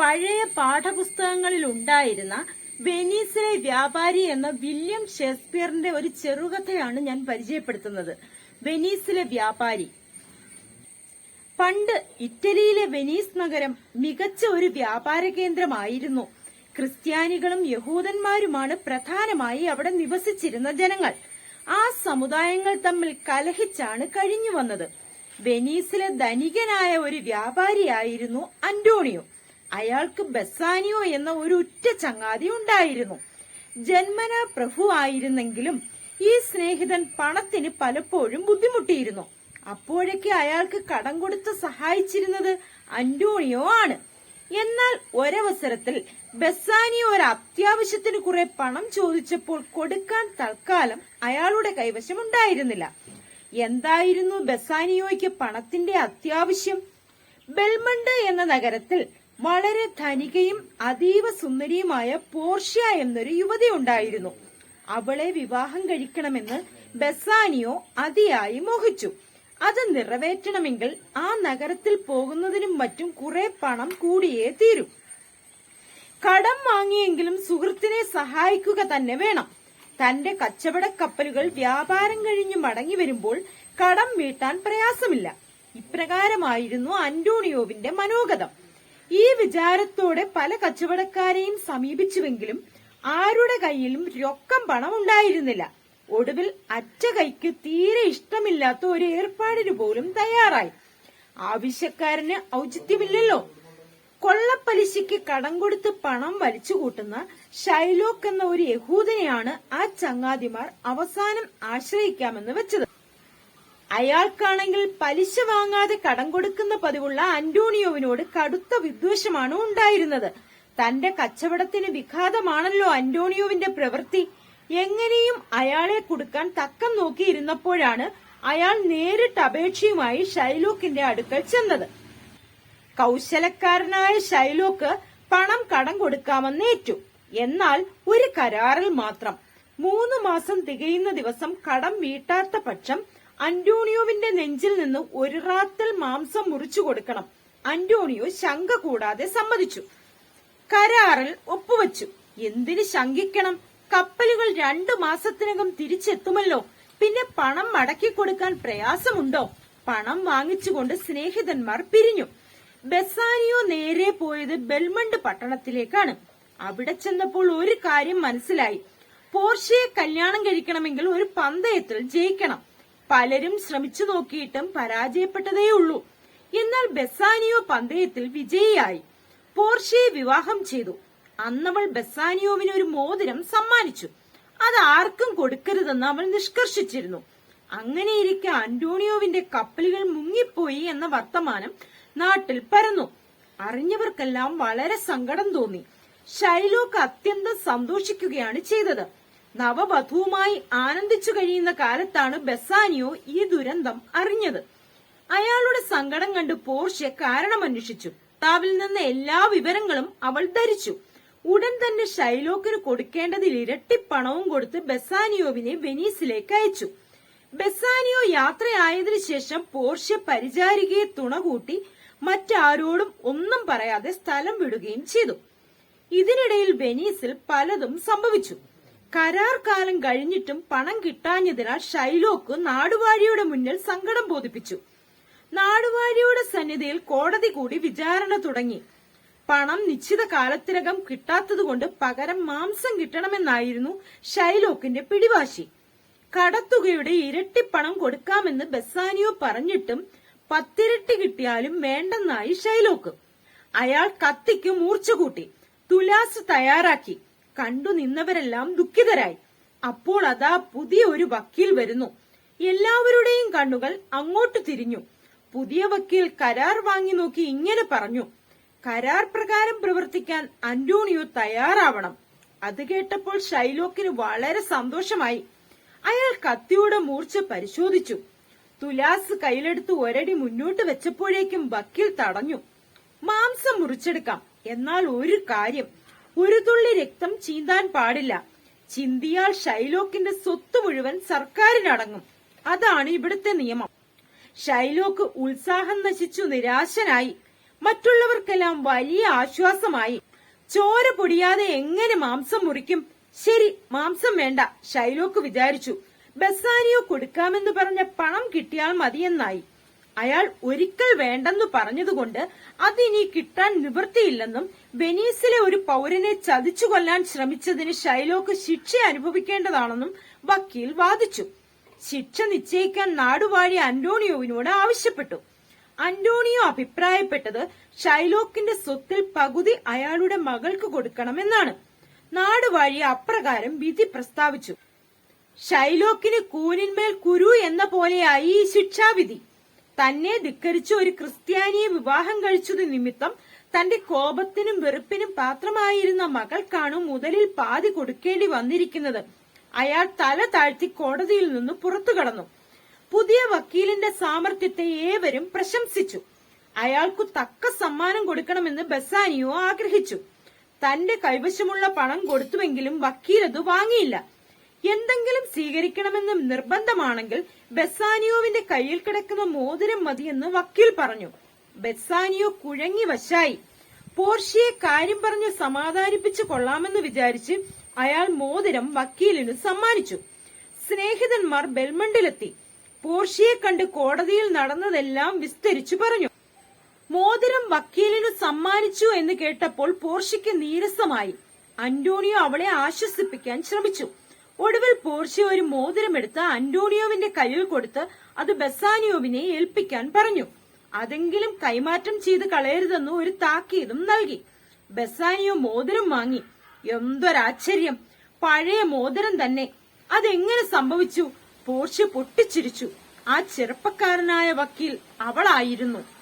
പഴയ പാഠപുസ്തകങ്ങളിൽ ഉണ്ടായിരുന്ന വെനീസിലെ വ്യാപാരി എന്ന വില്യം ഷേക്സ്പിയറിന്റെ ഒരു ചെറുകഥയാണ് ഞാൻ പരിചയപ്പെടുത്തുന്നത്. വെനീസിലെ വ്യാപാരി. പണ്ട് ഇറ്റലിയിലെ വെനീസ് നഗരം മികച്ച ഒരു വ്യാപാര കേന്ദ്രമായിരുന്നു. ക്രിസ്ത്യാനികളും യഹൂദന്മാരുമാണ് പ്രധാനമായി അവിടെ നിവസിച്ചിരുന്ന ജനങ്ങൾ. ആ സമുദായങ്ങൾ തമ്മിൽ കലഹിച്ചാണ് കഴിഞ്ഞു വന്നത്. വെനീസിലെ ധനികനായ ഒരു വ്യാപാരിയായിരുന്നു അന്റോണിയോ. അയാൾക്ക് ബസാനിയോ എന്ന ഒരു ഉറ്റ ചങ്ങാതി ഉണ്ടായിരുന്നു. ജന്മന പ്രഭുവായിരുന്നെങ്കിലും ഈ സ്നേഹിതൻ പണത്തിന് പലപ്പോഴും ബുദ്ധിമുട്ടിയിരുന്നു. അപ്പോഴൊക്കെ അയാൾക്ക് കടം കൊടുത്ത് സഹായിച്ചിരുന്നത് അന്റോണിയോ ആണ്. എന്നാൽ ഒരവസരത്തിൽ ബസാനിയോ ഒരു അത്യാവശ്യത്തിന് കുറെ പണം ചോദിച്ചപ്പോൾ കൊടുക്കാൻ തൽക്കാലം അയാളുടെ കൈവശം ഉണ്ടായിരുന്നില്ല. എന്തായിരുന്നു ബസാനിയോയ്ക്ക് പണത്തിന്റെ അത്യാവശ്യം? ബെൽമണ്ട് എന്ന നഗരത്തിൽ വളരെ ധനികയും അതീവ സുന്ദരിയുമായ പോർഷ്യ എന്നൊരു യുവതി ഉണ്ടായിരുന്നു. അവളെ വിവാഹം കഴിക്കണമെന്ന് ബസാനിയോ അതിയായി മോഹിച്ചു. അത് നിറവേറ്റണമെങ്കിൽ ആ നഗരത്തിൽ പോകുന്നതിനും മറ്റും കുറെ പണം കൂടിയേ തീരൂ. കടം വാങ്ങിയെങ്കിലും സുഹൃത്തിനെ സഹായിക്കുക തന്നെ വേണം. തന്റെ കച്ചവട കപ്പലുകൾ വ്യാപാരം കഴിഞ്ഞ് മടങ്ങി വരുമ്പോൾ കടം വീട്ടാൻ പ്രയാസമില്ല. ഇപ്രകാരമായിരുന്നു അന്റോണിയോവിന്റെ മനോഗതം. ഈ വിചാരത്തോടെ പല കച്ചവടക്കാരെയും സമീപിച്ചുവെങ്കിലും ആരുടെ കയ്യിലും രൊക്കം പണം ഉണ്ടായിരുന്നില്ല ഒടുവിൽ അറ്റ കൈക്ക് തീരെ ഇഷ്ടമില്ലാത്ത ഒരു ഏർപ്പാടിന് പോലും തയ്യാറായി. ആവശ്യക്കാരന് ഔചിത്യമില്ലല്ലോ. കൊള്ളപ്പലിശയ്ക്ക് കടം കൊടുത്ത് പണം വലിച്ചു കൂട്ടുന്ന ഷൈലോക്ക് എന്ന ഒരു യഹൂദനെയാണ് ആ ചങ്ങാതിമാർ അവസാനം ആശ്രയിക്കാമെന്ന് വെച്ചത്. അയാൾക്കാണെങ്കിൽ പലിശ വാങ്ങാതെ കടം കൊടുക്കുന്ന പതിവുള്ള അന്റോണിയോവിനോട് കടുത്ത വിദ്വേഷമാണ് ഉണ്ടായിരുന്നത്. തന്റെ കച്ചവടത്തിന് വിഘാതമാണല്ലോ അന്റോണിയോവിന്റെ പ്രവൃത്തി. എങ്ങനെയും അയാളെ കൊടുക്കാൻ തക്കം നോക്കിയിരുന്നപ്പോഴാണ് അയാൾ നേരിട്ട് അപേക്ഷയുമായി ഷൈലോക്കിന്റെ അടുക്കൽ ചെന്നത്. കൗശലക്കാരനായ ഷൈലോക്ക് പണം കടം കൊടുക്കാമെന്നേറ്റു. എന്നാൽ ഒരു കരാറിൽ മാത്രം. മൂന്ന് മാസം തികയുന്ന ദിവസം കടം വീട്ടാത്ത പക്ഷം അന്റോണിയോവിന്റെ നെഞ്ചിൽ നിന്ന് ഒരു റാത്തൽ മാംസം മുറിച്ചു കൊടുക്കണം. അന്റോണിയോ ശങ്ക കൂടാതെ സമ്മതിച്ചു. കരാറിൽ ഒപ്പുവച്ചു. എന്തിന് ശങ്കിക്കണം? കപ്പലുകൾ രണ്ടു മാസത്തിനകം തിരിച്ചെത്തുമല്ലോ. പിന്നെ പണം മടക്കി കൊടുക്കാൻ പ്രയാസമുണ്ടോ? പണം വാങ്ങിച്ചുകൊണ്ട് സ്നേഹിതന്മാർ പിരിഞ്ഞു. ബസാനിയോ നേരെ പോയത് ബെൽമണ്ട് പട്ടണത്തിലേക്കാണ്. അവിടെ ചെന്നപ്പോൾ ഒരു കാര്യം മനസ്സിലായി. പോർഷയെ കല്യാണം കഴിക്കണമെങ്കിൽ ഒരു പന്തയത്തിൽ ജയിക്കണം. പലരും ശ്രമിച്ചു നോക്കിയിട്ടും പരാജയപ്പെട്ടതേയുള്ളൂ എന്നാൽ ബെസാനിയോ പന്തയത്തിൽ വിജയിയായി. പോർഷയെ വിവാഹം ചെയ്തു. അന്നവൾ ബെസാനിയോവിന് ഒരു മോതിരം സമ്മാനിച്ചു. അത് ആർക്കും കൊടുക്കരുതെന്ന് അവൾ നിഷ്കർഷിച്ചിരുന്നു. അങ്ങനെയിരിക്കെ അന്റോണിയോവിന്റെ കപ്പലുകൾ മുങ്ങിപ്പോയി എന്ന വർത്തമാനം നാട്ടിൽ പരന്നു. അറിഞ്ഞവർക്കെല്ലാം വളരെ സങ്കടം തോന്നി. ഷൈലോക്ക് അത്യന്തം സന്തോഷിക്കുകയാണ് ചെയ്തത്. നവവധുവുമായി ആനന്ദിച്ചു കഴിയുന്ന കാലത്താണ് ബെസാനിയോ ഈ ദുരന്തം അറിഞ്ഞത്. അയാളുടെ സങ്കടം കണ്ട് പോർഷ്യ കാരണമന്വേഷിച്ചു. താവിൽ നിന്ന് എല്ലാ വിവരങ്ങളും അവൾ ധരിച്ചു. ഉടൻ തന്നെ ഷൈലോക്കിന് കൊടുക്കേണ്ടതിൽ ഇരട്ടി പണവും കൊടുത്ത് ബെസാനിയോവിനെ വെനീസിലേക്ക് അയച്ചു. ബെസാനിയോ യാത്രയായതിനു ശേഷം പോർഷ്യ പരിചാരികയെ തുണകൂട്ടി മറ്റാരോടും ഒന്നും പറയാതെ സ്ഥലം വിടുകയും ചെയ്തു. ഇതിനിടയിൽ വെനീസിൽ പലതും സംഭവിച്ചു. കരാർ കാലം കഴിഞ്ഞിട്ടും പണം കിട്ടാഞ്ഞതിനാൽ ഷൈലോക്ക് നാടുവാഴിയുടെ മുന്നിൽ സങ്കടം ബോധിപ്പിച്ചു. നാടുവാഴിയുടെ സന്നിധിയിൽ കോടതി കൂടി വിചാരണ തുടങ്ങി. പണം നിശ്ചിത കാലത്തിനകം കിട്ടാത്തതുകൊണ്ട് പകരം മാംസം കിട്ടണമെന്നായിരുന്നു ഷൈലോക്കിന്റെ പിടിവാശി. കടത്തുകയുടെ ഇരട്ടി പണം കൊടുക്കാമെന്ന് ബസാനിയോ പറഞ്ഞിട്ടും പത്തിരട്ടി കിട്ടിയാലും വേണ്ടെന്നായി ഷൈലോക്ക്. അയാൾ കത്തിക്ക് മൂർച്ച കൂട്ടി തുലാസ് തയ്യാറാക്കി. കണ്ടു നിന്നവരെല്ലാം ദുഃഖിതരായി. അപ്പോൾ അതാ പുതിയ ഒരു വക്കീൽ വരുന്നു. എല്ലാവരുടെയും കണ്ണുകൾ അങ്ങോട്ട് തിരിഞ്ഞു. പുതിയ വക്കീൽ കരാർ വാങ്ങി നോക്കി ഇങ്ങനെ പറഞ്ഞു. കരാർ പ്രകാരം പ്രവർത്തിക്കാൻ അന്റോണിയോ തയ്യാറാവണം. അത് കേട്ടപ്പോൾ ഷൈലോക്കിന് വളരെ സന്തോഷമായി. അയാൾ കത്തിയുടെ മൂർച്ച പരിശോധിച്ചു. തുലാസ് കയ്യിലെടുത്ത് ഒരടി മുന്നോട്ട് വെച്ചപ്പോഴേക്കും വക്കീൽ തടഞ്ഞു. മാംസം മുറിച്ചെടുക്കാം. എന്നാൽ ഒരു കാര്യം. ഒരു തുള്ളി രക്തം ചീന്താൻ പാടില്ല. ചിന്തിയാൽ ഷൈലോക്കിന്റെ സ്വത്ത് മുഴുവൻ സർക്കാരിനടങ്ങും. അതാണ് ഇവിടുത്തെ നിയമം. ഷൈലോക്ക് ഉത്സാഹം നശിച്ചു നിരാശനായി. മറ്റുള്ളവർക്കെല്ലാം വലിയ ആശ്വാസമായി. ചോര പൊടിയാതെ എങ്ങനെ മാംസം മുറിക്കും? ശരി മാംസം വേണ്ട ഷൈലോക്ക് വിചാരിച്ചു. ബസാനിയോ കൊടുക്കാമെന്ന് പറഞ്ഞ പണം കിട്ടിയാൽ മതിയെന്നായി. അയാൾ ഒരിക്കൽ വേണ്ടെന്ന് പറഞ്ഞതുകൊണ്ട് അതിനി കിട്ടാൻ നിവൃത്തിയില്ലെന്നും വെനീസിലെ ഒരു പൗരനെ ചതിച്ചു കൊല്ലാൻ ശ്രമിച്ചതിന് ഷൈലോക്ക് ശിക്ഷ അനുഭവിക്കേണ്ടതാണെന്നും വക്കീൽ വാദിച്ചു. ശിക്ഷ നിശ്ചയിക്കാൻ നാടുവാഴി അന്റോണിയോവിനോട് ആവശ്യപ്പെട്ടു. അന്റോണിയോ അഭിപ്രായപ്പെട്ടത് ഷൈലോക്കിന്റെ സ്വത്തിൽ പകുതി അയാളുടെ മകൾക്ക് കൊടുക്കണമെന്നാണ്. നാടുവാഴി അപ്രകാരം വിധി പ്രസ്താവിച്ചു. ഷൈലോക്കിന് കൂനിന്മേൽ കുരു എന്ന പോലെയായി ഈ ശിക്ഷാവിധി. തന്നെ ധിക്കരിച്ച ഒരു ക്രിസ്ത്യാനിയെ വിവാഹം കഴിച്ചത് നിമിത്തം തന്റെ കോപത്തിനും വെറുപ്പിനും പാത്രമായിരുന്ന മകൾക്കാണ് മുതലിൽ പാതി കൊടുക്കേണ്ടി വന്നിരിക്കുന്നത്. അയാൾ തല താഴ്ത്തി കോടതിയിൽ നിന്ന് പുറത്തു കടന്നു. പുതിയ വക്കീലിന്റെ സാമർഥ്യത്തെ ഏവരും പ്രശംസിച്ചു. അയാൾക്കു തക്ക സമ്മാനം കൊടുക്കണമെന്ന് ബസാനിയോ ആഗ്രഹിച്ചു. തന്റെ കൈവശമുള്ള പണം കൊടുത്തുവെങ്കിലും വക്കീലത് വാങ്ങിയില്ല. എന്തെങ്കിലും സ്വീകരിക്കണമെന്ന് നിർബന്ധമാണെങ്കിൽ ബെസാനിയോവിന്റെ കയ്യിൽ കിടക്കുന്ന മോതിരം മതിയെന്ന് വക്കീൽ പറഞ്ഞു. ബെസാനിയോ കുഴങ്ങി വശായി. പോർഷിയെ കാര്യം പറഞ്ഞ് സമാധാനിപ്പിച്ചു കൊള്ളാമെന്ന് വിചാരിച്ച് അയാൾ മോതിരം വക്കീലിന് സമ്മാനിച്ചു. സ്നേഹിതന്മാർ ബെൽമണ്ടിലെത്തി. പോർഷിയെ കണ്ട് കോടതിയിൽ നടന്നതെല്ലാം വിസ്തരിച്ചു പറഞ്ഞു. മോതിരം വക്കീലിന് സമ്മാനിച്ചു എന്ന് കേട്ടപ്പോൾ പോർഷിക്ക് നീരസമായി. അന്റോണിയോ അവളെ ആശ്വസിപ്പിക്കാൻ ശ്രമിച്ചു. ഒടുവിൽ പോർഷ്യ ഒരു മോതിരമെടുത്ത് അന്റോണിയോവിന്റെ കയ്യിൽ കൊടുത്ത് അത് ബസാനിയോവിനെ ഏൽപ്പിക്കാൻ പറഞ്ഞു. അതെങ്കിലും കൈമാറ്റം ചെയ്ത് കളയരുതെന്ന് ഒരു താക്കീതും നൽകി. ബസാനിയോ മോതിരം വാങ്ങി. എന്തൊരാശ്ചര്യം. പഴയ മോതിരം തന്നെ. അതെങ്ങനെ സംഭവിച്ചു? പോർഷ്യ പൊട്ടിച്ചിരിച്ചു. ആ ചെറുപ്പക്കാരനായ വക്കീൽ അവളായിരുന്നു.